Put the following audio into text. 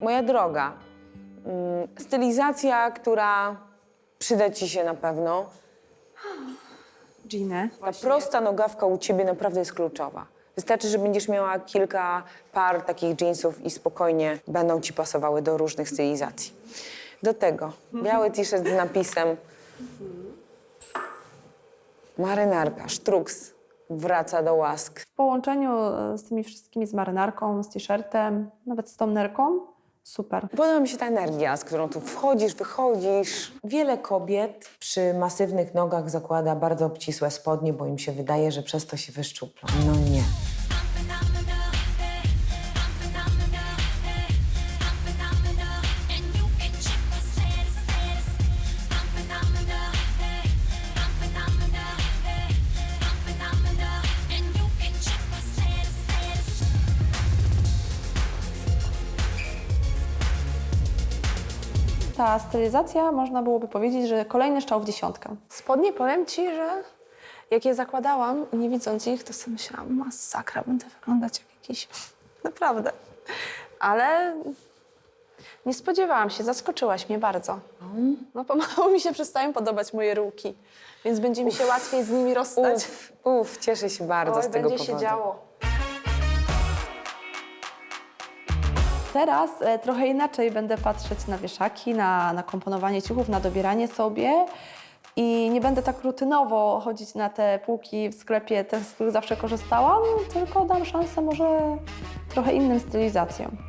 Moja droga, mm, stylizacja, która przyda ci się na pewno. Ginę. Ta prosta nogawka u ciebie naprawdę jest kluczowa. Wystarczy, że będziesz miała kilka par takich jeansów i spokojnie będą ci pasowały do różnych stylizacji. Do tego biały t-shirt z napisem Marynarka, sztruks wraca do łask. W połączeniu e, z tymi wszystkimi, z marynarką, z t-shirtem, nawet z tą nerką, super. Podoba mi się ta energia, z którą tu wchodzisz, wychodzisz. Wiele kobiet przy masywnych nogach zakłada bardzo obcisłe spodnie, bo im się wydaje, że przez to się wyszczuplą. No nie. Ta stylizacja, można byłoby powiedzieć, że kolejny strzał w dziesiątkę. Spodnie, powiem ci, że jak je zakładałam, nie widząc ich, to sobie myślałam, masakra, będę wyglądać jak jakiś... Naprawdę. Ale nie spodziewałam się, zaskoczyłaś mnie bardzo. No pomału mi się przestają podobać moje ruki, więc będzie mi się łatwiej z nimi rozstać. Uf, uf, cieszę się bardzo Oj, z tego będzie powodu. się działo. Teraz e, trochę inaczej będę patrzeć na wieszaki, na, na komponowanie ciuchów, na dobieranie sobie. I nie będę tak rutynowo chodzić na te półki w sklepie, te, z których zawsze korzystałam, tylko dam szansę może trochę innym stylizacjom.